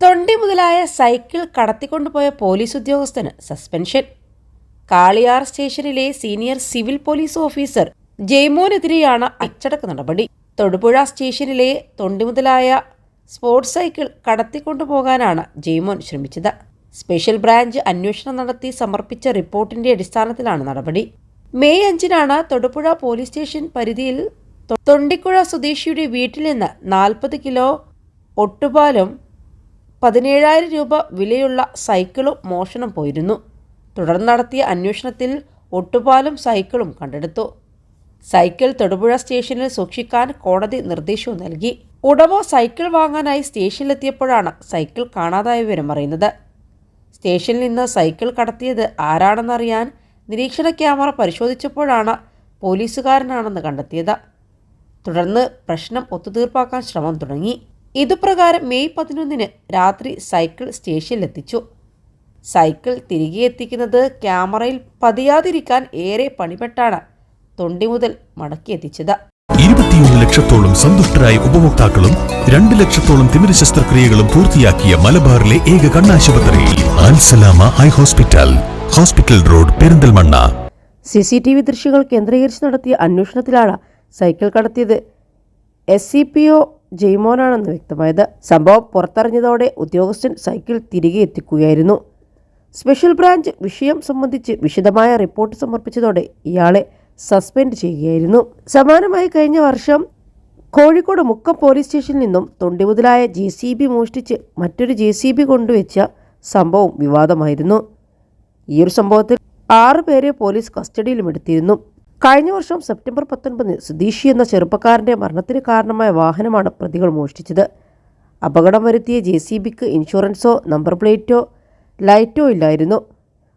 തൊണ്ടി മുതലായ സൈക്കിൾ കടത്തിക്കൊണ്ടുപോയ പോലീസ് ഉദ്യോഗസ്ഥന് സസ്പെൻഷൻ. കാളിയാർ സ്റ്റേഷനിലെ സീനിയർ സിവിൽ പോലീസ് ഓഫീസർ ജയ്മോനെതിരെയാണ് അച്ചടക്ക നടപടി. തൊടുപുഴ സ്റ്റേഷനിലെ തൊണ്ടി മുതലായ സ്പോർട്സ് സൈക്കിൾ കടത്തിക്കൊണ്ടുപോകാനാണ് ജയ്മോൻ ശ്രമിച്ചത്. സ്പെഷ്യൽ ബ്രാഞ്ച് അന്വേഷണം നടത്തി സമർപ്പിച്ച റിപ്പോർട്ടിന്റെ അടിസ്ഥാനത്തിലാണ് നടപടി. മെയ് അഞ്ചിനാണ് തൊടുപുഴ പോലീസ് സ്റ്റേഷൻ പരിധിയിൽ തൊണ്ടിക്കുഴ സ്വദേശിയുടെ വീട്ടിൽ നിന്ന് നാൽപ്പത് കിലോ ഒട്ടുപാലും പതിനേഴായിരം രൂപ വിലയുള്ള സൈക്കിളും മോഷണം പോയിരുന്നു. തുടർന്ന് നടത്തിയ അന്വേഷണത്തിൽ ഒട്ടുപാലും സൈക്കിളും കണ്ടെടുത്തു. സൈക്കിൾ തൊടുപുഴ സ്റ്റേഷനിൽ സൂക്ഷിക്കാൻ കോടതി നിർദ്ദേശവും നൽകി. ഉടമ സൈക്കിൾ വാങ്ങാനായി സ്റ്റേഷനിലെത്തിയപ്പോഴാണ് സൈക്കിൾ കാണാതായ വിവരം അറിയുന്നത്. സ്റ്റേഷനിൽ നിന്ന് സൈക്കിൾ കടത്തിയത് ആരാണെന്നറിയാൻ നിരീക്ഷണ ക്യാമറ പരിശോധിച്ചപ്പോഴാണ് പോലീസുകാരനാണെന്ന് കണ്ടെത്തിയത്. തുടർന്ന് പ്രശ്നം ഒത്തുതീർപ്പാക്കാൻ ശ്രമം തുടങ്ങി. ഇതുപ്രകാരം മെയ് പതിനൊന്നിന് രാത്രി സൈക്കിൾ സ്റ്റേഷനിലെത്തിച്ചു. സൈക്കിൾ തിരികെ എത്തിക്കുന്നത് ക്യാമറയിൽ പതിയാതിരിക്കാൻ ഏറെ പണിപ്പെട്ടാണ് തൊണ്ടി മുതൽ മടക്കി മടക്കിയെത്തിച്ചത് ഇരുപത്തിയൊന്ന് ലക്ഷത്തോളം സന്തുഷ്ടരായ ഉപഭോക്താക്കളും രണ്ട് ലക്ഷത്തോളം തിമിര ശസ്ത്രക്രിയകളും പൂർത്തിയാക്കിയ മലബാറിലെ ഏക കണ്ണാശുപത്രിയിൽ Al Salama eye hospital hospital road Perinthalmanna. C C T V ദൃശ്യങ്ങൾ കേന്ദ്രീകരിച്ച് നടത്തിയ അന്വേഷണത്തിലാണ് സൈക്കിൾ കടത്തിയത്. എസ് സി പി ഒ ജയ്മോനാണെന്ന് വ്യക്തമായത്. സംഭവം പുറത്തറിഞ്ഞതോടെ ഉദ്യോഗസ്ഥൻ സൈക്കിൾ തിരികെ എത്തിക്കുകയായിരുന്നു. സ്പെഷ്യൽ ബ്രാഞ്ച് വിഷയം സംബന്ധിച്ച് വിശദമായ റിപ്പോർട്ട് സമർപ്പിച്ചതോടെ ഇയാളെ സസ്പെൻഡ് ചെയ്യുകയായിരുന്നു. സമാനമായി കഴിഞ്ഞ വർഷം കോഴിക്കോട് മുക്കം പോലീസ് സ്റ്റേഷനിൽ നിന്നും തൊണ്ടി മുതലായ ജെ സി ബി മോഷ്ടിച്ച് മറ്റൊരു ജെ സി ബി കൊണ്ടുവച്ച സംഭവം വിവാദമായിരുന്നു. ഈ ഒരു സംഭവത്തിൽ ആറ് പേരെ പോലീസ് കസ്റ്റഡിയിലും എടുത്തിരുന്നു. കഴിഞ്ഞ വർഷം സെപ്റ്റംബർ പത്തൊൻപതിന് സുധീഷി എന്ന ചെറുപ്പക്കാരന്റെ മരണത്തിന് കാരണമായ വാഹനമാണ് പ്രതികൾ മോഷ്ടിച്ചത്. അപകടം വരുത്തിയ ജെ സി ബിക്ക് ഇൻഷുറൻസോ നമ്പർ പ്ലേറ്റോ ലൈറ്റോ ഇല്ലായിരുന്നു.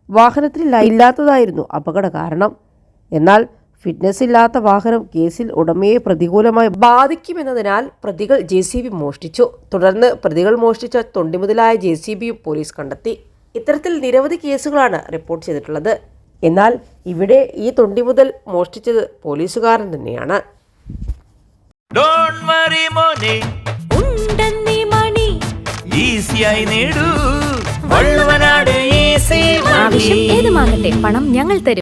വാഹനത്തിൽ ഇല്ലാത്തതായിരുന്നു അപകട കാരണം. എന്നാൽ ഫിറ്റ്നസ് ഇല്ലാത്ത വാഹനം കേസിൽ ഉടമയെ പ്രതികൂലമായി ബാധിക്കുമെന്നതിനാൽ പ്രതികൾ ജെ സി ബി മോഷ്ടിച്ചു. തുടർന്ന് പ്രതികൾ മോഷ്ടിച്ച തൊണ്ടിമുതലായ ജെ സി ബിയും പോലീസ് കണ്ടെത്തി. ഇത്തരത്തിൽ നിരവധി കേസുകളാണ് റിപ്പോർട്ട് ചെയ്തിട്ടുള്ളത്. എന്നാൽ ഇവിടെ ഈ തൊണ്ടി മുതൽ മോഷ്ടിച്ചത് പോലീസുകാരൻ തന്നെയാണ്. ഏത് വറി മോനെ. ഉണ്ടെന്നീ മണി. ഈസിയായി നേടൂ. വള്ളുവനാട് ഈസി ആവശ്യം ഏതുമാകട്ടെ പണം ഞങ്ങൾ തരും.